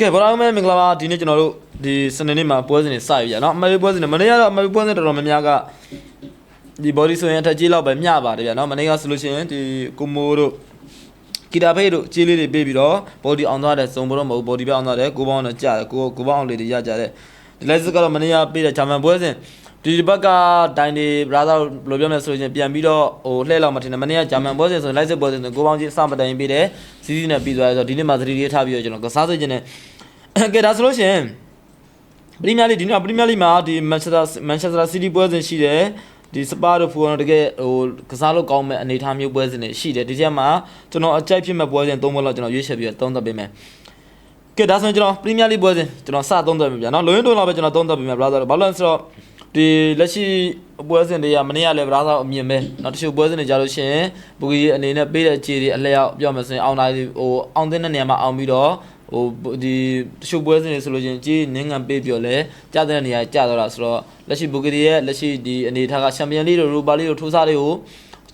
ကဲဘာလို့မဲမင်္ဂလာပါဒီနေ့ကျွန်တော်တို့ဒီစနေနေ့မှာပွဲစဉ်တွေစပြီရနော်အမေပွဲစဉ်တွေမနေ့ကတော့အမေပွဲစဉ်တော်တော်များများကဒီ body ဆိုရင်အထက်ကြီးလောက်ပဲမျှပါတယ်ဗျာနော်မနေ့ကဆိုလို့ရှိရင်ဒီကိုမိုးတို့ကီတာဖေးတို့ကြီးလေးတွေပေးပြီးတော့ body အောင်သွားတယ်စုံဘတော့မဟုတ် body ပဲအောင်သွားတယ်ကိုပေါင်းနဲ့ကြာတယ်ကိုကိုပေါင်းအောင်လေးတွေရကြတယ်ဒီလိုက်စကတော့မနေ့ကပေးတဲ့ဂျာမန်ပွဲစဉ် ဒီဘက်ကဒိုင်ဒီ brother ဘယ်လိုပြောမလဲဆိုရင်ပြန်ပြီးတော့ဟိုလှည့်လောက်မထင်တယ်မနေ့ကဂျာမန်ပွဲစဉ်ဆိုရင်လိုက်စပွဲစဉ်ဆိုကိုပေါင်းကြီးအစမတိုင်ပေးတယ်စီးစီးနဲ့ပြီးသွားတယ်ဆိုတော့ဒီနေ့မှာသတိလေးထားပြီးတော့ကျွန်တော်ကစားစိတ်ခြင်းနဲ့ကဲဒါဆိုလို့ရှိရင်ပရီးမီးယားလိဒီနေ့ပရီးမီးယားလိမှာဒီမန်ချက်စတာမန်ချက်စတာစီးတီးပွဲစဉ်ရှိတယ်ဒီစပါတို့ဖူကတော့တကယ်ဟိုကစားလို့ကောင်းမဲ့အနေအထားမျိုးပွဲစဉ်တွေရှိတယ်ဒီချက်မှာကျွန်တော်အကြိုက်ဖြစ်မဲ့ပွဲစဉ်၃ပွဲလောက်ကျွန်တော်ရွေးချယ်ပြီးတော့သုံးသပ်ပေးမယ်ကဲဒါဆိုရင်ကျွန်တော်ပရီးမီးယားလိပွဲစဉ်ကျွန်တော်စသုံးသပ်ပေးပြန်နော်လိုရင်းတုံးလောက်ပဲကျွန်တော်သုံးသပ်ပေးမယ် brother ဘာလို့လဲဆိုတော့ ဒီလက်ရှိပွဲစဉ်တွေကမနေ့ကလည်းဗလားဆောင်အမြင်ပဲနောက်တချို့ပွဲစဉ်တွေကြလို့ရှိရင်ဘူဂီအနေနဲ့ပေးတဲ့ခြေတွေအလျောက်ပြောမှဆိုရင်အောင်တိုင်းဟိုအောင်တဲ့နေရာမှာအောင်ပြီးတော့ဟိုဒီတချို့ပွဲစဉ်တွေဆိုလို့ချင်းကြီးနင်းငံပေးပြောလဲကြတဲ့နေရာကြတော့တာဆိုတော့လက်ရှိဘူဂီရဲ့လက်ရှိဒီအနေထားကချန်ပီယံလိတို့ရူပါလိတို့ထိုးစားတွေကို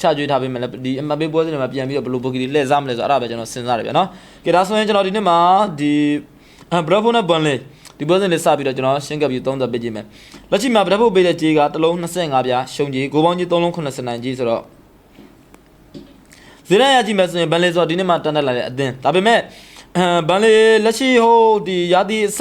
ချကြွေးထားပေးမယ်လေဒီ MB ပွဲစဉ်တွေမှာပြန်ပြီးတော့ဘလိုဘူဂီလှည့်စားမလဲဆိုတော့အဲ့ဒါပဲကျွန်တော်စဉ်းစားတယ်ဗျာနော်ကဲဒါဆိုရင်ကျွန်တော်ဒီနေ့မှာဒီဘရာဗိုနဲ့ဘွန်လေး ဒီပွဲစဉ်လေးစပြီးတော့ကျွန်တော်ရှင်းကပ်ပြီးသုံးသပ်ပေးကြည့်မယ်လက်ရှိမှာဘရာဗိုပေးတဲ့ကြေးကတစ်လုံး25ပြားရှုံကြေးကိုပေါင်းကြီး3လုံး80နိုင်ကြီးဆိုတော့ဇီရန်ရကြည့်မယ်ဆိုရင်ဘန်လေးဆိုတော့ဒီနေ့မှတန်းတက်လာတဲ့အသင်းဒါပေမဲ့အဲဘန်လေးလက်ရှိဟိုဒီရာသီအစ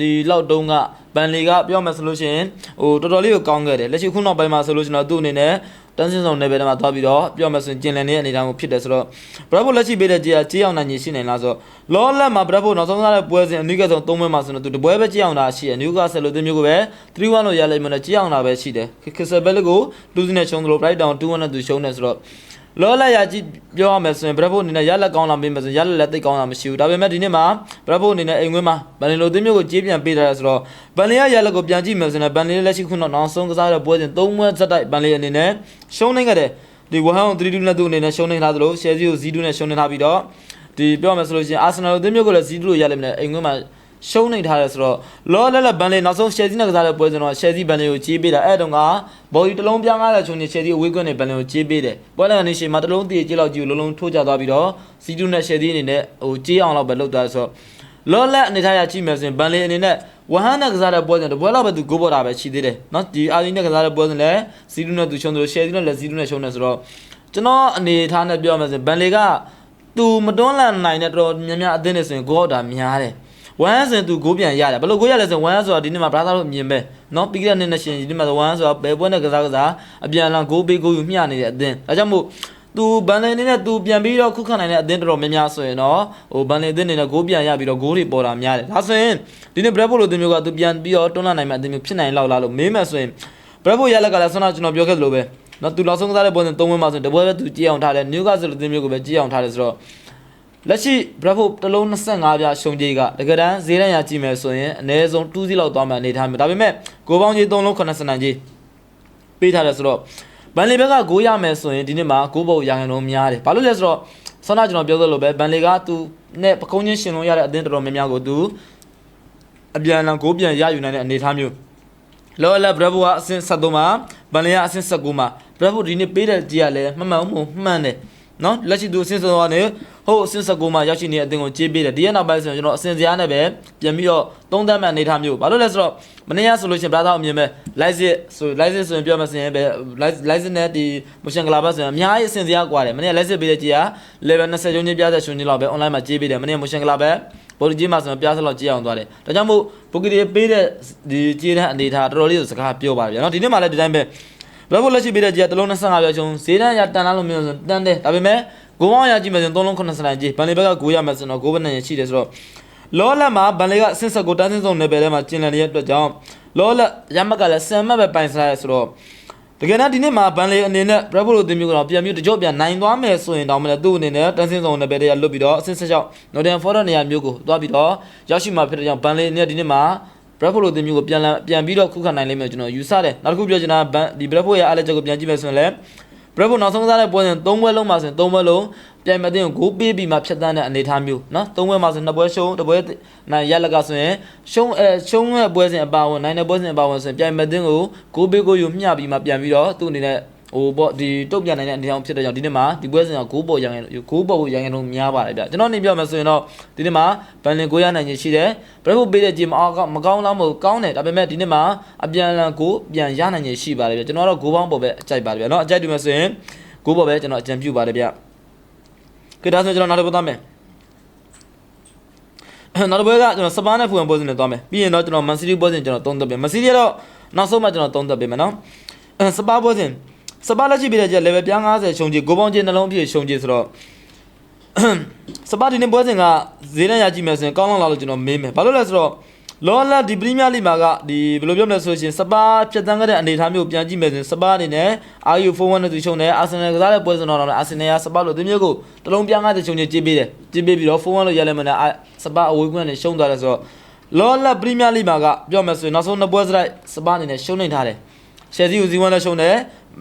ဒီလောက်တုန်းကဘန်လီကပြောမယ်ဆိုလို့ရှိရင်ဟိုတော်တော်လေးကိုကောင်းခဲ့တယ်လက်ရှိခုနောက်ပိုင်းမှာဆိုလို့ကျွန်တော်သူ့အနေနဲ့ တန်းစင်းဆောင်နယ်ပယ်ထဲမှာသွားပြီးတော့ပြောမယ်ဆိုရင်ကျင်လည်နေတဲ့အနေအထားမျိုးဖြစ်တယ်ဆိုတော့ဘရာဗိုလက်ရှိပေးတဲ့ကြေးကကြေးအောင်နိုင်ကြီးရှိနေလားဆိုတော့လောလက်မှာဘရာဗိုနောက်ဆုံးစားတဲ့ပွဲစဉ်အနည်းကဆုံး၃ပွဲမှာဆိုတော့သူတပွဲပဲကြေးအောင်တာရှိတယ်နျူကာဆယ်လိုတင်မျိုးကိုပဲ3-1လို့ရလိုက်မှလည်းကြေးအောင်တာပဲရှိတယ်ခက်ဆယ်ဘဲလက်ကိုလူစင်းနဲ့ရှုံးသလို bright down 2-1နဲ့သူရှုံးနေဆိုတော့ လောလက်ရကြည့်ပြောရမယ်ဆိုရင်ဘရာဗိုအနေနဲ့ရလက်ကောင်းလာမင်းမယ်ဆိုရင်ရလက်လက်သိပ်ကောင်းလာမရှိဘူးဒါပေမဲ့ဒီနေ့မှာဘရာဗိုအနေနဲ့အိမ်ဝင်းမှာဘန်လင်လိုတင်မျိုးကိုကြေးပြန်ပေးထားတယ်ဆိုတော့ဘန်လင်ရရလက်ကိုပြန်ကြည့်မယ်ဆိုရင်ဘန်လင်လက်ရှိခုနောက်နောက်ဆုံးကစားတဲ့ပွဲစဉ်၃ပွဲဇက်တိုက်ဘန်လင်အနေနဲ့ရှုံးနေခဲ့တယ်ဒီဝဟန်3-2နဲ့သူအနေနဲ့ရှုံးနေထားသလိုရှယ်ဆီကို0-2နဲ့ရှုံးနေထားပြီးတော့ဒီပြောမယ်ဆိုလို့ရှိရင်အာဆင်နယ်လိုတင်မျိုးကိုလည်း0-2လို့ရလိမ့်မယ်အိမ်ဝင်းမှာ ရှုံးနေထားတယ်ဆိုတော့လောလက်လက်ဘန်လင်နောက်ဆုံးရှယ်ဆီနဲ့ကစားတဲ့ပွဲစဉ်တော့ရှယ်ဆီဘန်လင်ကိုကြေးပေးတာအဲ့တုန်းကဘော်ဒီတစ်လုံးပြားငားတဲ့ချုံနေရှယ်ဆီအဝေးကွင်းနဲ့ဘန်လင်ကိုကြေးပေးတယ်ပွဲလန်ကနေရှေ့မှာတစ်လုံးတည်ကြေးလောက်ကြီးကိုလုံးလုံးထိုးကြသွားပြီးတော့စီတူနဲ့ရှယ်ဆီအနေနဲ့ဟိုကြေးအောင်လောက်ပဲလုပ်သွားတယ်ဆိုတော့လောလက်အနေထားရကြည့်မယ်ဆိုရင်ဘန်လင်အနေနဲ့ဝဟန်နဲ့ကစားတဲ့ပွဲစဉ်တပွဲလောက်ပဲသူဂိုးပေါ်တာပဲရှိသေးတယ်เนาะဒီအာလီနဲ့ကစားတဲ့ပွဲစဉ်လည်းစီတူနဲ့သူရှုံးတယ်လို့ရှယ်ဆီနဲ့လည်းစီတူနဲ့ရှုံးတယ်ဆိုတော့ကျွန်တော်အနေထားနဲ့ပြောမယ်ဆိုရင်ဘန်လီကသူမတွန်းလှန်နိုင်တဲ့တော်တော်များများအသင်းနေဆိုရင်ဂိုးအောက်တာများတယ် ဝမ်းဆိုရင်သူဂိုးပြန်ရတယ်ဘယ်လိုဂိုးရလဲဆိုရင်ဝမ်းဆိုတာဒီနေ့မှာ brother တို့အမြင်ပဲเนาะပြီးခဲ့တဲ့နေ့နဲ့ရှင်ဒီနေ့မှာဆိုဝမ်းဆိုတာဘယ်ပွဲနဲ့ကစားကစားအပြန်အလှန်ဂိုးပေးဂိုးယူမျှနေတဲ့အသင်းဒါကြောင့်မို့သူဘန်လင်နေနဲ့သူပြန်ပြီးတော့ခုခံနိုင်တဲ့အသင်းတော်တော်များများဆိုရင်တော့ဟိုဘန်လင်အသင်းနေနဲ့ဂိုးပြန်ရပြီးတော့ဂိုးတွေပေါ်တာများတယ်ဒါဆိုရင်ဒီနေ့ Bravo လိုအသင်းမျိုးကသူပြန်ပြီးတော့တွန်းလှန်နိုင်မယ့်အသင်းမျိုးဖြစ်နိုင်လောက်လားလို့မေးမှဆိုရင် Bravo ရလက်ကလည်းဆွမ်းနာကျွန်တော်ပြောခဲ့သလိုပဲနော်သူနောက်ဆုံးကစားတဲ့ပွဲစဉ်၃ပွဲမှာဆိုရင်တပွဲပဲသူကြည့်အောင်ထားတယ် Newcastle အသင်းမျိုးကိုပဲကြည့်အောင်ထားတယ်ဆိုတော့ လက်ရှိ Bravo တစ်လုံး25ပြရှုံးကြီးကတကယ်တမ်းဈေးတန်းရကြည့်မယ်ဆိုရင်အနည်းဆုံး2စီးလောက်သွားမှအနေထားမျိုးဒါပေမဲ့ကိုပေါင်းကြီး3လုံး80နိုင်ကြီးပေးထားတယ်ဆိုတော့ဘန်လီဘက်ကဂိုးရမယ်ဆိုရင်ဒီနေ့မှာဂိုးပုတ်ရရင်လုံးများတယ်ဘာလို့လဲဆိုတော့ဆောနာကျွန်တော်ပြောသလိုပဲဘန်လီကသူနဲ့ပကုံးချင်းရှင်လုံးရတဲ့အသင်းတော်တော်များများကိုသူအပြန်အလှန်ဂိုးပြန်ရယူနိုင်တဲ့အနေထားမျိုးလော်လက် Bravo ကအဆင့်73မှာဘန်လီကအဆင့်79မှာ Bravo ဒီနေ့ပေးတဲ့ကြီးကလည်းမှန်မှန်မှုမှန်တယ် နော်လက်ရှိသူအဆင့်73ကနေဟုတ်အဆင့်79မှာရောက်ရှိနေတဲ့အသင်းကိုကြေးပေးတယ်ဒီရဲ့နောက်ပိုင်းဆိုရင်ကျွန်တော်အဆင့်စရာနဲ့ပဲပြန်ပြီးတော့သုံးသပ်မှအနေထားမျိုးဘာလို့လဲဆိုတော့မနေ့ကဆိုလို့ရှိရင် brother အမြင်ပဲ live စစ်ဆို live စစ်ဆိုရင်ပြောမှဆိုရင်ပဲ live live စစ်နဲ့ဒီ motion club ဆိုရင်အများကြီးအဆင့်စရာกว่าတယ်မနေ့က live စစ်ပေးတဲ့ကြီးက level 20ကျွန်းချင်းပြတဲ့ရှင်ကြီးလောက်ပဲ online မှာကြေးပေးတယ်မနေ့က motion club ပဲဘော်ဒီကြီးမှာဆိုရင်ပြားစလောက်ကြေးအောင်သွားတယ်ဒါကြောင့်မို့ပုဂ္ဂိုလ်ပေးတဲ့ဒီကြေးတဲ့အနေထားတော်တော်လေးကိုစကားပြောပါတယ်ဗျာနော်ဒီနေ့မှလည်းဒီတိုင်းပဲ ဘယ်ဘလက်ရှိပေးတဲ့ကြီးကတလုံး25ပြောချုံဈေးတန်းရတန်လာလို့မျိုးဆိုတန်တယ်ဒါပေမဲ့ဂိုးအောင်ရကြည့်မယ်ဆိုရင်3လုံး80နိုင်ကြီးဘန်လီဘက်ကဂိုးရမယ်ဆိုတော့ဂိုးဘက်နဲ့ရှိတယ်ဆိုတော့လောလက်မှာဘန်လီကအဆင့်ဆက်ကိုတန်းစင်းစုံနယ်ပယ်ထဲမှာကျင်လည်နေတဲ့အတွက်ကြောင့်လောလက်ရမက်ကလည်းဆန်မက်ပဲပိုင်စားရဆိုတော့တကယ်တော့ဒီနေ့မှာဘန်လီအနေနဲ့ Bravo လိုတင်မျိုးကတော့ပြန်ပြီးတကြော့ပြန်နိုင်သွားမယ်ဆိုရင်တောင်မလဲသူ့အနေနဲ့တန်းစင်းစုံနယ်ပယ်တွေကလွတ်ပြီးတော့အဆင့်ဆက်ရောက် Northern Forest နေရာမျိုးကိုသွားပြီးတော့ရောက်ရှိမှာဖြစ်တဲ့ကြောင့်ဘန်လီအနေနဲ့ဒီနေ့မှာ ဘရက်ဖို့လိုတင်မျိုးကိုပြန်ပြန်ပြီးတော့ခုခံနိုင်လိမ့်မယ်ကျွန်တော်ယူဆတယ်နောက်တစ်ခုပြောချင်တာဘန်ဒီဘရက်ဖို့ရဲ့အားလက်ချက်ကိုပြန်ကြည့်မယ်ဆိုရင်လည်းဘရက်ဖို့နောက်ဆုံးစားတဲ့ပွဲစဉ်၃ပွဲလုံးမှာဆိုရင်၃ပွဲလုံးပြိုင်မတဲ့ကိုဂိုးပေးပြီးမှဖြတ်တန်းတဲ့အနေအထားမျိုးနော်၃ပွဲမှာဆိုရင်၂ပွဲရှုံးတစ်ပွဲနိုင်ရလကဆိုရင်ရှုံးအဲရှုံးရဲ့ပွဲစဉ်အပါဝင်နိုင်တဲ့ပွဲစဉ်အပါဝင်ဆိုရင်ပြိုင်မတဲ့ကိုဂိုးပေးကိုယူမျှပြီးမှပြန်ပြီးတော့သူ့အနေနဲ့ ဟိုပေါ့ဒီတုတ်ပြန်နိုင်တဲ့အနေအထားဖြစ်တဲ့ကြောင့်ဒီနေ့မှာဒီပွဲစဉ်ကဂိုးပေါ်ရန်ဂိုးပေါ်ဖို့ရန်ရန်လုံးများပါတယ်ဗျကျွန်တော်နေပြမယ်ဆိုရင်တော့ဒီနေ့မှာဘန်လင်ကိုရနိုင်ခြင်းရှိတယ်ဘရက်ဖို့ပေးတဲ့ဂျင်မအောင်ကမကောင်းလားမဟုတ်ကောင်းတယ်ဒါပေမဲ့ဒီနေ့မှာအပြန်အလှန်ကိုပြန်ရနိုင်ခြင်းရှိပါတယ်ဗျကျွန်တော်တော့ဂိုးပေါင်းပေါ်ပဲအကြိုက်ပါတယ်ဗျနော်အကြိုက်တူမယ်ဆိုရင်ဂိုးပေါ်ပဲကျွန်တော်အကြံပြုပါတယ်ဗျခေတ္တဆိုကျွန်တော်နောက်တစ်ပွဲသားမယ်နောက်တစ်ပွဲကကျွန်တော်စပါးနဲ့ဖူဟန်ပွဲစဉ်နဲ့သွားမယ်ပြီးရင်တော့ကျွန်တော်မန်စီးတီးပွဲစဉ်ကျွန်တော်သုံးသပ်ပြင်မန်စီးတီးကတော့နောက်ဆုံးမှကျွန်တော်သုံးသပ်ပြင်မယ်နော်စပါးပွဲစဉ် စပါးလက်ရှိပြတဲ့ကျ level ပြား90ရှုံးကြည့်ကိုပေါင်းချင်းနှလုံးပြည့်ရှုံးကြည့်ဆိုတော့စပါးဒီနေ့ပွဲစဉ်ကဈေးနဲ့ရကြည့်မယ်ဆိုရင်ကောင်းလောက်လာလို့ကျွန်တော်မေးမယ်ဘာလို့လဲဆိုတော့လောလတ်ဒီပရီးမီးယားလိမှာကဒီဘယ်လိုပြောမလဲဆိုရှင်စပါးဖြတ်တန်းခဲ့တဲ့အနေအထားမျိုးပြန်ကြည့်မယ်ဆိုရင်စပါးအနေနဲ့အာယူ4-1နဲ့သူရှုံးတယ်အာဆင်နယ်ကစားတဲ့ပွဲစဉ်တော့လည်းအာဆင်နယ်ကစပါးလို့ဒီမျိုးကိုတလုံးပြား90ရှုံးချင်းကြည့်ပေးတယ်ကြည့်ပေးပြီးတော့4-1လို့ရလဲမယ်နဲ့စပါးအဝေးကွင်းနဲ့ရှုံးသွားတယ်ဆိုတော့လောလတ်ပရီးမီးယားလိမှာကပြောမယ်ဆိုရင်နောက်ဆုံးနှစ်ပွဲစလိုက်စပါးအနေနဲ့ရှုံးနေထားတယ်ရှယ်စီကိုဇီဝန်နဲ့ရှုံးတယ်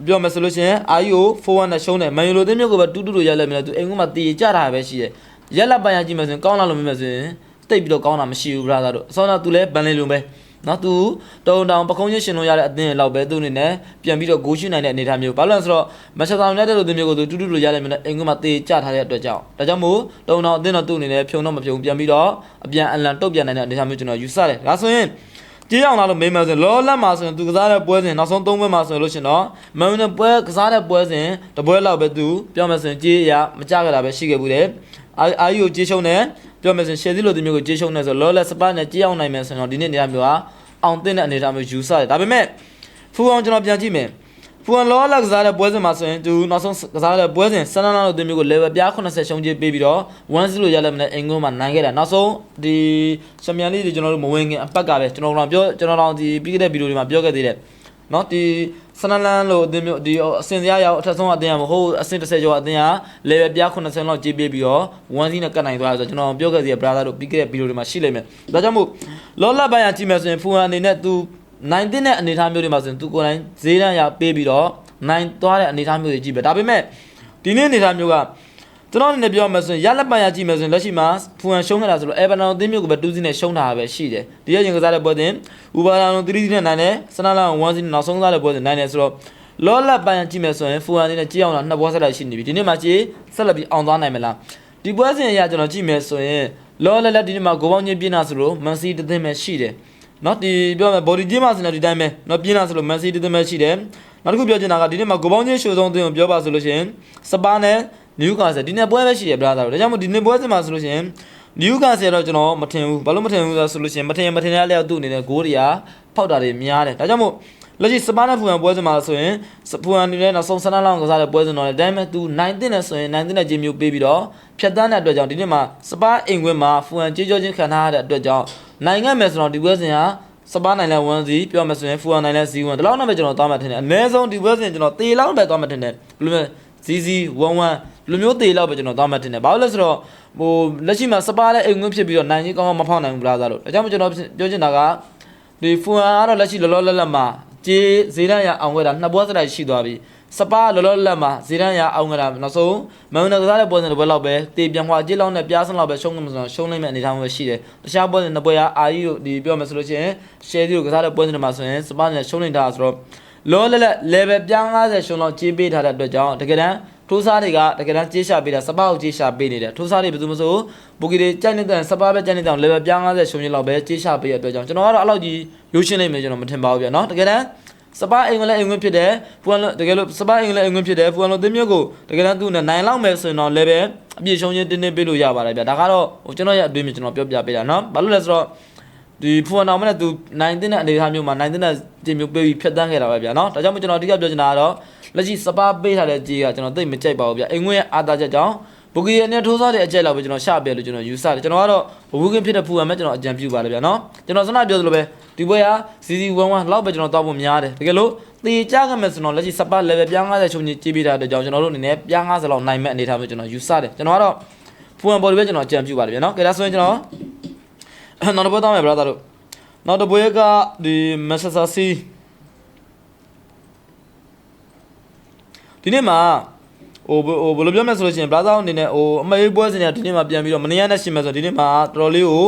ပြောမယ်ဆိုလို့ရှိရင် IO 41နဲ့ရှုံးတယ်မန်ယူလိုသင်းမျိုးကပဲတူးတူးလိုရက်လက်မြင်လို့သူအိမ်ကမှတည်ကြတာပဲရှိတယ်ရက်လက်ပိုင်းရကြည့်မယ်ဆိုရင်ကောင်းလာလို့မြင်မယ်ဆိုရင်တိတ်ပြီးတော့ကောင်းတာမရှိဘူး brother တို့အစောနောက်သူလည်းဘန်လီလိုပဲနော်သူတုံတောင်ပခုံးချင်းရှင်လို့ရတဲ့အသင်းလောက်ပဲသူအနေနဲ့ပြန်ပြီးတော့ဂိုးရှူနိုင်တဲ့အနေအထားမျိုးဘာလို့လဲဆိုတော့မန်ချက်စတာယူနိုက်တက်လိုသင်းမျိုးကိုသူတူးတူးလိုရတဲ့မျိုးနဲ့အင်္ဂမတေချထားတဲ့အတွက်ကြောင့်ဒါကြောင့်မို့တုံတောင်အသင်းတော့သူအနေနဲ့ဖြုံတော့မဖြုံပြန်ပြီးတော့အပြန်အလန်တုတ်ပြန်နိုင်တဲ့အနေအထားမျိုးကျွန်တော်ယူဆတယ်ဒါဆိုရင် ကြေးအောင်လာလို့မေးမယ်ဆိုရင်လောလက်မှာဆိုရင်သူကစားတဲ့ပွဲစဉ်နောက်ဆုံး၃ပွဲမှာဆိုလို့ရှင်တော့မန်ယူနဲ့ပွဲကစားတဲ့ပွဲစဉ်တပွဲလောက်ပဲသူပြောမယ်ဆိုရင်ကြေးရမကြကြတာပဲရှိခဲ့ဘူးတယ်အာအာယူကြေးရှုံးတယ်ပြောမယ်ဆိုရင်ရှယ်စီလိုဒီမျိုးကိုကြေးရှုံးနေဆိုလောလက်စပါနဲ့ကြေးအောင်နိုင်မယ်ဆိုရင်တော့ဒီနေ့နေရာမျိုးကအောင်တင်တဲ့အနေအထားမျိုးယူဆတယ်ဒါပေမဲ့ဖူအောင်ကျွန်တော်ပြန်ကြည့်မယ် ဖူအောင်လောလက်ကစားတဲ့ပွဲစဉ်မှာဆိုရင်သူနောက်ဆုံးကစားတဲ့ပွဲစဉ်ဆန်းနာလိုဒီမျိုးကို level ပြား80ရှုံးကြေးပေးပြီးတော့1-0ရလက်မနဲ့အင်္ဂုမှာနိုင်ခဲ့တာနောက်ဆုံးဒီချန်ပီယံလိတွေကျွန်တော်တို့မဝင်ခင်အပတ်ကပဲကျွန်တော်တို့ပြောကျွန်တော်တို့ဒီပြီးခဲ့တဲ့ဗီဒီယိုတွေမှာပြောခဲ့သေးတယ်နော်ဒီဆနလန်လို့အသင်းမျိုးဒီအစင်စရာရောက်အထက်ဆုံးအသင်းကမဟုတ်အစင်30ကျော်အသင်းက level ပြား80လောက်ကြေးပေးပြီးတော့1စီးနဲ့ကတ်နိုင်သွားတယ်ဆိုတော့ကျွန်တော်ပြောခဲ့သေးတယ် brother တို့ပြီးခဲ့တဲ့ဗီဒီယိုတွေမှာရှိလိမ့်မယ်ဒါကြောင့်မို့လောလတ်ပိုင်းကကြည့်မယ်ဆိုရင်ဖူဟန်အနေနဲ့သူ နိုင်တဲ့အနေအထားမျိုးတွေမှာဆိုရင်သူကိုယ်တိုင်ဈေးတန်းရပေးပြီးတော့နိုင်သွားတဲ့အနေအထားမျိုးတွေကြည့်ပဲဒါပေမဲ့ဒီနေ့အနေအထားမျိုးကကျွန်တော်အနေနဲ့ပြောမယ်ဆိုရင်ရလက်ပံရကြည့်မယ်ဆိုရင်လက်ရှိမှာဖူဟန်ရှုံးခဲ့တာဆိုတော့အေဗာနောအသင်းမျိုးကိုပဲ2စီးနဲ့ရှုံးတာပဲရှိတယ်ဒီရက်ရင်ကစားတဲ့ပွဲစဉ်ဥပါလာလုံး3စီးနဲ့နိုင်တယ်စနာလာ1စီးနဲ့နောက်ဆုံးကစားတဲ့ပွဲစဉ်နိုင်တယ်ဆိုတော့လောလက်ပံရကြည့်မယ်ဆိုရင်ဖူဟန်အနေနဲ့ကြည့်အောင်လားနှစ်ပွဲဆက်လိုက်ရှိနေပြီဒီနေ့မှာကြည့်ဆက်လက်ပြီးအောင်သွားနိုင်မလားဒီပွဲစဉ်အရကျွန်တော်ကြည့်မယ်ဆိုရင်လောလက်လက်ဒီနေ့မှာဂိုးပေါင်းချင်းပြင်းတာဆိုလို့မန်စီတစ်သင်းပဲရှိတယ် နော်ဒီပြောမယ်ဘော်ဒီဂျင်းမှာဆိုရင်ဒီတိုင်းပဲနော်ပြင်းတာဆိုလို့မန်စီတစ်သင်းပဲရှိတယ်နောက်တစ်ခုပြောချင်တာကဒီနေ့မှာဂိုးပေါင်းချင်းရှုံဆုံးအသင်းကိုပြောပါဆိုလို့ရှိရင်စပါးနဲ့နယူကာဆယ်ဒီနေ့ပွဲပဲရှိတယ် brother တို့ဒါကြောင့်မို့ဒီနေ့ပွဲစဉ်မှာဆိုလို့ရှိရင်နယူကာဆယ်တော့ကျွန်တော်မထင်ဘူးဘာလို့မထင်ဘူးဆိုလို့ရှိရင်မထင်မထင်ရလျောက်သူ့အနေနဲ့ဂိုးတွေကဖောက်တာတွေများတယ်ဒါကြောင့်မို့ လက်ရှိစပါးနဲ့ဖူဟန်ပွဲစဉ်မှာဆိုရင်ဖူဟန်အနေနဲ့နောက်ဆုံးဆန်းလောင်းကစားတဲ့ပွဲစဉ်တော့လည်းဒါပေမဲ့သူနိုင်တဲ့နဲ့ဆိုရင်နိုင်တဲ့နဲ့ချင်းမျိုးပေးပြီးတော့ဖြတ်တန်းတဲ့အတွက်ကြောင့်ဒီနေ့မှာစပါးအိမ်ခွင်းမှာဖူဟန်ကြေးကြောချင်းခံထားရတဲ့အတွက်ကြောင့်နိုင်ငံမယ်ဆိုတော့ဒီပွဲစဉ်ဟာစပါးနိုင်လဲ1စီပြောမှဆိုရင်ဖူဟန်နိုင်လဲစီ1ဒီလောက်နဲ့ပဲကျွန်တော်သွားမှထင်တယ်အနည်းဆုံးဒီပွဲစဉ်ကျွန်တော်တေလောက်ပဲသွားမှထင်တယ်ဘယ်လိုလဲစီစီ11လူမျိုးတေလောက်ပဲကျွန်တော်သွားမှတင်တယ်ဘာလို့လဲဆိုတော့ဟိုလက်ရှိမှာစပါးလဲအိမ်ငွေ့ဖြစ်ပြီးတော့နိုင်ကြီးကောင်းကောင်းမဖောက်နိုင်ဘူးလားသားလို့ဒါကြောင့်မို့ကျွန်တော်ပြောချင်တာကဒီဖူဟန်ကတော့လက်ရှိလောလောလတ်လတ်မှာ ကြေးဈေးတန်းရအောင်ခဲ့တာနှစ်ပွဲစတိုက်ရှိသွားပြီစပါးလောလောလတ်မှာဈေးတန်းရအောင်ခဲ့တာနောက်ဆုံးမန်နကစားတဲ့ပွဲစဉ်တစ်ပွဲလောက်ပဲတေပြန်ခွာကြေးလောက်နဲ့ပြားစံလောက်ပဲရှုံးနေမှာဆိုတော့ရှုံးနိုင်မယ့်အနေအထားမျိုးရှိတယ်တခြားပွဲစဉ်နှစ်ပွဲကအာကြီးတို့ဒီပြောမယ်ဆိုလို့ရှိရင်ရှယ်ဒီတို့ကစားတဲ့ပွဲစဉ်တွေမှာဆိုရင်စပါးနဲ့ရှုံးနေတာဆိုတော့လောလတ်လက် level ပြား90ရှုံးလောက်ကြေးပေးထားတဲ့အတွက်ကြောင့်တကယ်တမ်း ထိုးစားတွေကတကယ်တမ်းကြေးရှာပေးတာစပါးကိုကြေးရှာပေးနေတယ်ထိုးစားတွေဘယ်သူမှမဆိုဘူဂီတွေကြိုက်နေတဲ့စပါးပဲကြိုက်နေတဲ့ level ပြား90ရှုံးချင်းလောက်ပဲကြေးရှာပေးရတဲ့အတွက်ကြောင့်ကျွန်တော်ကတော့အဲ့လောက်ကြီးရိုးရှင်းနိုင်မယ်ကျွန်တော်မထင်ပါဘူးဗျာနော်တကယ်တမ်းစပါးအင်္ဂလိပ်အင်္ဂလိပ်ဖြစ်တယ်ဖူအန်တကယ်လို့စပါးအင်္ဂလိပ်အင်္ဂလိပ်ဖြစ်တယ်ဖူအန်လိုသင်းမျိုးကိုတကယ်တမ်းသူ့နဲ့နိုင်လောက်မယ်ဆိုရင်တော့ level အပြည့်ရှုံးချင်းတင်းတင်းပေးလို့ရပါတယ်ဗျာဒါကတော့ဟိုကျွန်တော်ရဲ့အတွေ့အမြင်ကျွန်တော်ပြောပြပေးတာနော်ဘာလို့လဲဆိုတော့ ဒီဖူအန်အောင်မနဲ့သူနိုင်တဲ့အနေအထားမျိုးမှာနိုင်တဲ့တင်မျိုးပေးပြီးဖြတ်တန်းခဲ့တာပဲဗျာနော်ဒါကြောင့်မို့ကျွန်တော်အဓိကပြောချင်တာကတော့လက်ရှိစပါးပေးထားတဲ့ကြီးကကျွန်တော်သိမကြိုက်ပါဘူးဗျအင်ငွေရဲ့အာသာချက်ကြောင့်ဘူဂီရဲ့နဲ့ထိုးစားတဲ့အကြက်လောက်ပဲကျွန်တော်ရှာပြလို့ကျွန်တော်ယူဆတယ်ကျွန်တော်ကတော့ဘူဂီဖြစ်တဲ့ဖူဟန်မဲ့ကျွန်တော်အကြံပြုပါတယ်ဗျာနော်ကျွန်တော်စနပြောသလိုပဲဒီပွဲက CC11 လောက်ပဲကျွန်တော်တောက်ဖို့များတယ်တကယ်လို့တေကြကမဲ့ဆိုတော့လက်ရှိစပါး level ပြား90ချုံကြီးကြည့်ပေးတာတဲ့ကြောင့်ကျွန်တော်တို့အနေနဲ့ပြား90လောက်နိုင်မဲ့အနေထားမျိုးကျွန်တော်ယူဆတယ်ကျွန်တော်ကတော့ဖူဟန်ဘော်ဒီပဲကျွန်တော်အကြံပြုပါတယ်ဗျာနော်ကဲဒါဆိုရင်ကျွန်တော် နောက်တစ်ပွဲတောင်းမယ် brother တို့နောက်တစ်ပွဲကဒီ Manchester City ဒီနေ့မှာဟိုဟိုဘယ်လိုပြောမလဲဆိုလို့ရှိရင်ဘလာဇာအနေနဲ့ဟိုအမေးပွဲစဉ်ကဒီနေ့မှာပြန်ပြီးတော့မနေရနဲ့ရှင်မယ်ဆိုဒီနေ့မှာတော်တော်လေးကို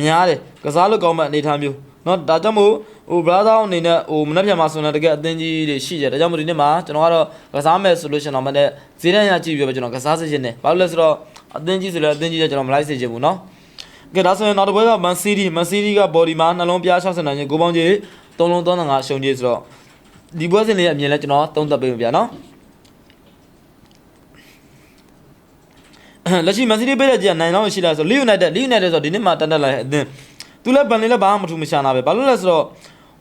များတယ်ကစားလို့ကောင်းမဲ့အနေအထားမျိုးเนาะဒါကြောင့်မို့ ဟို brother အနေနဲ့ဟိုမနှက်ပြန်မှာဆိုရင်တကယ်အသင်းကြီးတွေရှိကြတယ်ဒါကြောင့်မို့ဒီနေ့မှာကျွန်တော်ကတော့ကစားမယ်ဆိုလို့ရှိရင်တော့မနဲ့ဈေးတန်းရကြည့်ပြီးတော့ကျွန်တော်ကစားစေချင်တယ်ဘာလို့လဲဆိုတော့အသင်းကြီးဆိုလည်းအသင်းကြီးကကျွန်တော်မလိုက်စေချင်ဘူးเนาะ ကဲဒါဆိုရင်နောက်တစ်ပွဲက Man City Man City က body မှာနှလုံးပြား60နိုင်ခြင်းကိုပေါင်းကြီး3လုံး35ရှုံးကြီးဆိုတော့ဒီပွဲစဉ်လေးအမြင်လဲကျွန်တော်သုံးသပ်ပေးမှာဗျာနော်လက်ရှိ Man City ပေးတဲ့ကြီးကနိုင်လောက်ရှိလားဆိုတော့ Leeds United Leeds United ဆိုတော့ဒီနှစ်မှာတက်တက်လာတဲ့အသင်းသူလည်းဗန်လေးလည်းဘာမှမထူမရှာနာပဲဘာလို့လဲဆိုတော့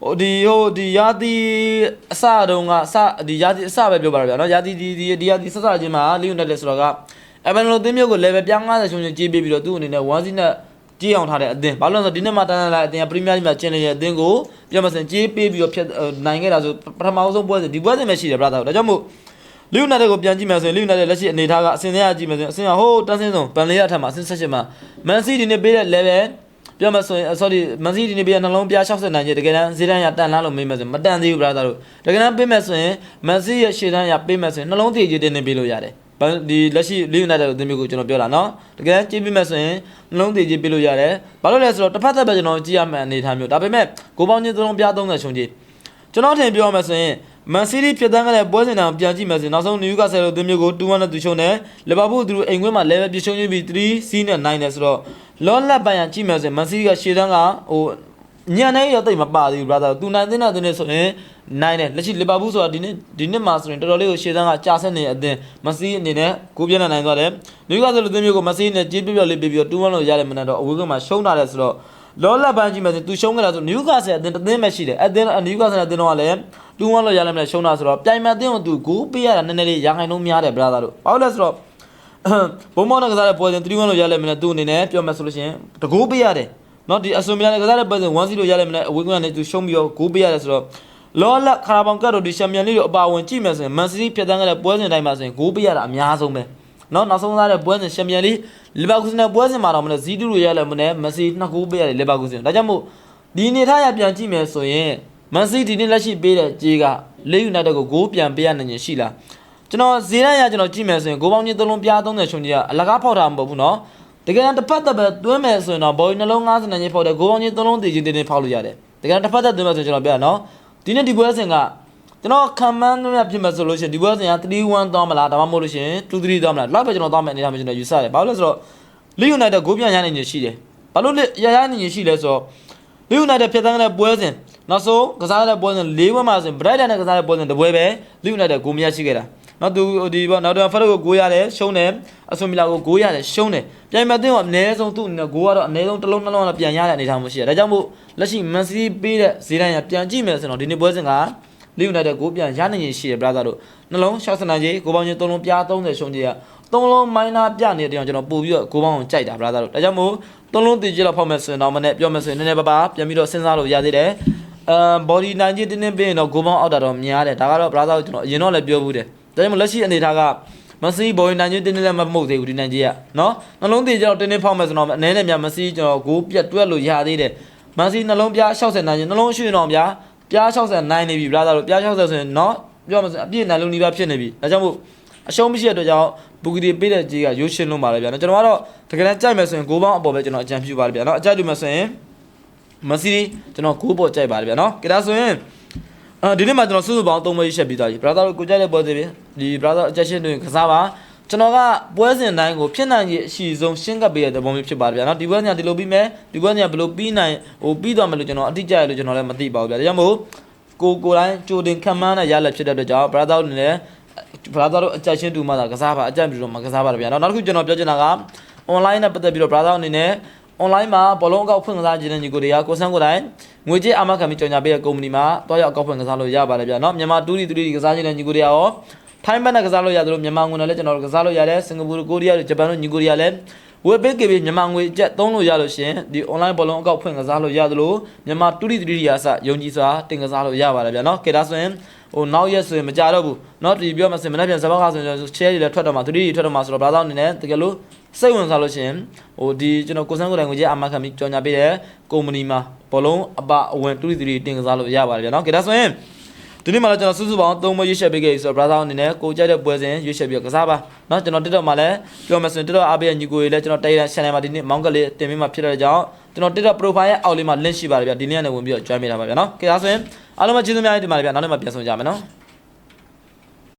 ဟိုဒီဟိုဒီရာသီအစတုန်းကအစဒီရာသီအစပဲပြောပါရဗျာနော်ရာသီဒီဒီဒီရာသီဆက်စချင်းမှာ Leeds United ဆိုတော့က Everton အသင်းမျိုးကို level ပြ90ရှုံးချင်းကြေးပေးပြီးတော့သူ့အနေနဲ့1 season ကြီးအောင်ထားတဲ့အသင်းဘာလို့လဲဆိုတော့ဒီနေ့မှတန်းတန်းလာအသင်းကပရီးမီးယားလိမှာကျင်းနေတဲ့အသင်းကိုပြောမစင်ကြီးပေးပြီးတော့ဖြတ်နိုင်ခဲ့တာဆိုပထမဆုံးပွဲစဉ်ဒီပွဲစဉ်ပဲရှိတယ်ဗျာဒါကြောင့်မို့လီယူနိုက်တက်ကိုပြန်ကြည့်မယ်ဆိုရင်လီယူနိုက်တက်လက်ရှိအနေထားကအစင်သေးရကြည့်မယ်ဆိုရင်အစင်ကဟိုးတန်းစင်းဆုံးပန်လေးရထက်မှာအစင်ဆက်ချက်မှာမန်စီဒီနေပေးတဲ့ level ပြောမှဆိုရင် sorry မန်စီဒီနေပေးတဲ့နှလုံးပြ60နိုင်ကျတကယ်တမ်းဈေးတန်းရတန်လားလို့မေးမယ်ဆိုရင်မတန်သေးဘူး brother တို့တကယ်တမ်းပေးမယ်ဆိုရင်မန်စီရဲ့ရှေ့တန်းရပေးမယ်ဆိုရင်နှလုံးသေးကြီးတင်နေပေးလို့ရတယ် ဒီလက်ရှိလီယူနိုက်တက်ကိုသင်မျိုးကိုကျွန်တော်ပြောတာနော်တကယ်ကြည့်ပြီးမှဆိုရင်နှလုံးသေးကြီးပေးလို့ရတယ်ဘာလို့လဲဆိုတော့တစ်ဖက်သက်ပဲကျွန်တော်ကြည့်ရမယ့်အနေအထားမျိုးဒါပေမဲ့ကိုပေါင်းချင်းသုံးပြ30ရှုံးကြီးကျွန်တော်ထင်ပြောရမယ်ဆိုရင်မန်စီးတီးဖြစ်တန်းခဲ့တဲ့ပွဲစဉ်တောင်ပြန်ကြည့်မယ်ဆိုရင်နောက်ဆုံးနယူကာဆယ်လိုအသင်းမျိုးကို2-1နဲ့သူရှုံးတယ်လီဗာပူးသူတို့အိမ်ခွင်းမှာ level ပြရှုံးပြီး3 C နဲ့9နဲ့ဆိုတော့လောလက်ပိုင်ရကြည့်မယ်ဆိုရင်မန်စီးတီးကရှေ့တန်းကဟို ညံနေရတိတ်မပါသေးဘူး brother သူနိုင်တဲ့တဲ့တဲ့ဆိုရင်နိုင်တယ်လက်ရှိလီဗာပူးဆိုတာဒီနေ့ဒီနေ့မှာဆိုရင်တော်တော်လေးကိုရှေ့တန်းကကြာဆက်နေတဲ့အသင်းမန်စီးအနေနဲ့ကိုပြည့်နိုင်သွားတယ်နယူကာဆယ်လိုအသင်းမျိုးကိုမန်စီးနဲ့ကြေးပြပြလေးပြပြီးတော့2-1လို့ရတယ်မနဲ့တော့အဝေးကမှာရှုံးတာတယ်ဆိုတော့လောလက်ပန်းကြည့်မယ်ဆိုသူရှုံးခဲ့တာဆိုနယူကာဆယ်အသင်းတစ်သင်းပဲရှိတယ်အသင်းနယူကာဆယ်အသင်းတော့ကလည်းတူဝမ်းလို့ရလိုက်မလဲရှုံးတာဆိုတော့ပြိုင်မအသင်းကိုသူဂိုးပေးရတာနည်းနည်းလေးရာခိုင်နှုန်းများတယ် brother တို့ဘာလို့လဲဆိုတော့ဘုံမောင်းနဲ့ကစားတဲ့ပွဲစဉ်3-1လို့ရလိုက်မလဲသူ့အနေနဲ့ပြောမယ်ဆိုလို့ရှိရင်တကိုးပေးရတယ် နော်ဒီအဆွန်မီလာနဲ့ကစားတဲ့ပွဲစဉ်1-0လို့ရလိုက်မလဲအဝေးကနေသူရှုံးပြီးတော့ဂိုးပေးရတယ်ဆိုတော့လောလက်ခါရာဘောင်ကတ်တို့ဒီချန်ပီယံလိတို့အပါဝင်ကြည့်မယ်ဆိုရင်မန်စီးတီးဖြတ်တန်းခဲ့တဲ့ပွဲစဉ်တိုင်းမှာဆိုရင်ဂိုးပေးရတာအများဆုံးပဲနော်နောက်ဆုံးသားတဲ့ပွဲစဉ်ချန်ပီယံလိလီဗာပူးနဲ့ပွဲစဉ်မှာတော့မလဲဇီးတူလို့ရလိုက်မလဲမက်ဆီနှစ်ဂိုးပေးရတယ်လီဗာပူးဒါကြောင့်မို့ဒီအနေထားရပြန်ကြည့်မယ်ဆိုရင်မန်စီးတီဒီနေ့လက်ရှိပေးတဲ့ကြေးကလေယူနိုက်တက်ကိုဂိုးပြန်ပေးရနိုင်ရင်ရှိလားကျွန်တော်ဇေရရကျွန်တော်ကြည့်မယ်ဆိုရင်ဂိုးပေါင်းကြီးသုံးလုံးပြား30ချုံကြီးကအလကားဖောက်တာမဟုတ်ဘူးနော် တကယ်တမ်းတစ်ဖက်သက်ပဲသွင်းမယ်ဆိုရင်တော့ဘော်ဒီနှလုံး90နိုင်ကြီးဖောက်တယ်ဂိုးပေါင်းကြီးသုံးလုံးတည်ချင်းတင်းတင်းဖောက်လို့ရတယ်တကယ်တမ်းတစ်ဖက်သက်သွင်းမယ်ဆိုရင်ကျွန်တော်ပြောရနော်ဒီနေ့ဒီပွဲစဉ်ကကျွန်တော်ခံမှန်းလို့ရဖြစ်မယ်ဆိုလို့ရှိရင်ဒီပွဲစဉ်က3-1သွားမလားဒါမှမဟုတ်လို့ရှိရင်2-3သွားမလားလောက်ပဲကျွန်တော်သွားမယ်အနေထားမျိုးကျွန်တော်ယူဆတယ်ဘာလို့လဲဆိုတော့လေယူနိုက်တက်ဂိုးပြန်ရနိုင်နေရှိတယ်ဘာလို့လဲရရနိုင်နေရှိလဲဆိုတော့လေယူနိုက်တက်ဖြစ်တဲ့ပွဲစဉ်နောက်ဆုံးကစားတဲ့ပွဲစဉ်၄ပွဲမှာဆိုရင် Brighton နဲ့ကစားတဲ့ပွဲစဉ်တစ်ပွဲပဲလေယူနိုက်တက်ဂိုးမရရှိခဲ့တာ နောက်သူဒီပေါ့နောက်တော့ဖက်ကိုဂိုးရတယ်ရှုံးတယ်အဆွန်မီလာကိုဂိုးရတယ်ရှုံးတယ်ပြိုင်မဲ့အသင်းကအနည်းဆုံးသူ့အနေနဲ့ဂိုးကတော့အနည်းဆုံးတစ်လုံးနှလုံးတော့ပြန်ရတဲ့အနေအထားမျိုးရှိတယ်ဒါကြောင့်မို့လက်ရှိ Man City ပေးတဲ့ဈေးတန်းရပြန်ကြည့်မယ်ဆိုတော့ဒီနေ့ပွဲစဉ်ကလီယူနိုက်တက်ကိုပြန်ရနိုင်ရင်ရှိတယ် brother တို့နှလုံး60နိုင်ကြီးကိုပေါင်းချင်း3လုံးပြား30ရှုံးကြီးက3လုံးမိုင်းနာပြနေတဲ့တောင်ကျွန်တော်ပို့ပြီးတော့ကိုပေါင်းကိုကြိုက်တာ brother တို့ဒါကြောင့်မို့3လုံးတည်ကြတော့ဖောက်မယ်ဆိုရင်တော့မနဲ့ပြောမယ်ဆိုရင်နည်းနည်းပါးပါပြန်ပြီးတော့စဉ်းစားလို့ရသေးတယ်အမ် body နိုင်ကြီးတင်းတင်းပေးရင်တော့ကိုပေါင်းအောက်တာတော့များတယ်ဒါကတော့ brother တို့ကျွန်တော်အရင်တော့လည်းပြောဘူးတယ် ဒါကြောင့်မို့လက်ရှိအနေထားကမစီဘော်ရင်နိုင်ချင်းတင်းတင်းလည်းမမှုတ်သေးဘူးဒီနိုင်ကြီးကနော်နှလုံးသေးကြတော့တင်းတင်းဖောက်မယ်ဆိုတော့အနေနဲ့များမစီကျွန်တော်ဂိုးပြတ်တွက်လို့ရသေးတယ်မစီနှလုံးပြား60နိုင်ချင်းနှလုံးရွှေ့တော့ဗျာပြား60နိုင်နေပြီ brother တို့ပြား60ဆိုရင်နော်ပြောမှဆိုအပြည့်နိုင်လုံးနီးပါးဖြစ်နေပြီဒါကြောင့်မို့အရှုံးမရှိတဲ့အတွက်ကြောင့်ဘူဂီတီပေးတဲ့ကြီးကရိုးရှင်းလုံးပါလေဗျာနော်ကျွန်တော်ကတော့တကယ်တမ်းကြိုက်မယ်ဆိုရင်ဂိုးပေါင်းအပေါ်ပဲကျွန်တော်အကြံပြုပါလေဗျာနော်အကြိုက်လို့မယ်ဆိုရင်မစီကျွန်တော်ဂိုးပေါ်ကြိုက်ပါလေဗျာနော်ကဲဒါဆိုရင် အဲဒီနေ့မှာကျွန်တော်စုစုပေါင်း3ပွဲရှက်ပြီးသွားပြီ brother တို့ကိုကြိုက်တဲ့ပွဲစီပြီဒီ brother အကြက်ရှင်းတွေကစားပါကျွန်တော်ကပွဲစဉ်တိုင်းကိုဖြစ်နိုင်ရဲ့အရှိဆုံးရှင်းကပ်ပေးတဲ့ပုံမျိုးဖြစ်ပါတယ်ဗျာနော်ဒီပွဲညဒီလိုပြီးမယ်ဒီပွဲညဘယ်လိုပြီးနိုင်ဟိုပြီးသွားမယ်လို့ကျွန်တော်အတိအကျရလို့ကျွန်တော်လည်းမသိပါဘူးဗျာဒါကြောင့်မို့ကိုကိုတိုင်းကြိုတင်ခံမှန်းတဲ့ရလက်ဖြစ်တဲ့အတွက်ကြောင့် brother တို့အနေနဲ့ brother တို့အကြက်ရှင်းတူမှသာကစားပါအကြက်ပြီးတော့မကစားပါဗျာနော်နောက်တစ်ခုကျွန်တော်ပြောချင်တာက online နဲ့ပတ်သက်ပြီးတော့ brother အနေနဲ့ online မှာဘောလုံးအကောက်ဖွင့်ကစားခြင်းတဲ့ညီကိုတွေကကိုဆန်းကိုတိုင်းငွေကြေးအာမခံပြီးကြော်ညာပေးတဲ့ကုမ္ပဏီမှာတွားရောက်အကောက်ဖွင့်ကစားလို့ရပါတယ်ဗျာနော်မြန်မာတူးဒီတူးဒီကစားခြင်းတဲ့ညီကိုတွေရောထိုင်းဘက်နဲ့ကစားလို့ရသလိုမြန်မာငွေနဲ့လည်းကျွန်တော်တို့ကစားလို့ရတယ်စင်ကာပူကိုရီးယားဂျပန်တို့ညီကိုရီးယားလည်းဝက်ဘစ်ကေဘီမြန်မာငွေအကျပ်သုံးလို့ရလို့ရှင်ဒီ online ဘောလုံးအကောက်ဖွင့်ကစားလို့ရသလိုမြန်မာတူတီတူတီရာစယုံကြည်စွာတင်ကစားလို့ရပါတယ်ဗျာနော်ကဲဒါဆိုရင်ဟိုနောက်ရက်ဆိုရင်မကြတော့ဘူးနော်ဒီပြောမှစင်မနေ့ပြန်စပတ်ခါဆိုရင် share တွေလည်းထွက်တော့မှာတူတီတွေထွက်တော့မှာဆိုတော့ဘာသာအနေနဲ့တကယ်လို့ စိတ်ဝင်စားလို့ရှိရင်ဟိုဒီကျွန်တော်ကိုစန်းကိုယ်တိုင်ကိုကြီးအမခံပြီးကြော်ညာပေးတဲ့ကုမ္ပဏီမှာဘောလုံးအပအဝင် 3D တွေတင်ကစားလို့ရပါတယ်ဗျာเนาะကဲဒါဆိုရင်ဒီနေ့မှလည်းကျွန်တော်စုစုပေါင်း၃မရွေးချက်ပေးခဲ့ပြီဆိုတော့ browser အနေနဲ့ကိုကြိုက်တဲ့ပွဲစဉ်ရွေးချက်ပြီးတော့ကစားပါเนาะကျွန်တော် TikTok မှာလည်းပြောမှဆိုရင် TikTok အားပေးတဲ့ညီကိုတွေလည်းကျွန်တော် Telegram channel မှာဒီနေ့မောင်းကလေးတင်ပေးမှဖြစ်တဲ့ကြောင့် ကျွန်တော် TikTok profile ရဲ့အောက်လေးမှာ link ရှိပါတယ်ဗျဒီ link နဲ့ဝင်ပြီးတော့ join မိတာပါဗျာနော်ကဲဒါဆိုရင်အားလုံးပဲကျေးဇူးများတင်ပါတယ်ဗျနောက်နေ့မှပြန်ဆုံကြမယ်နော်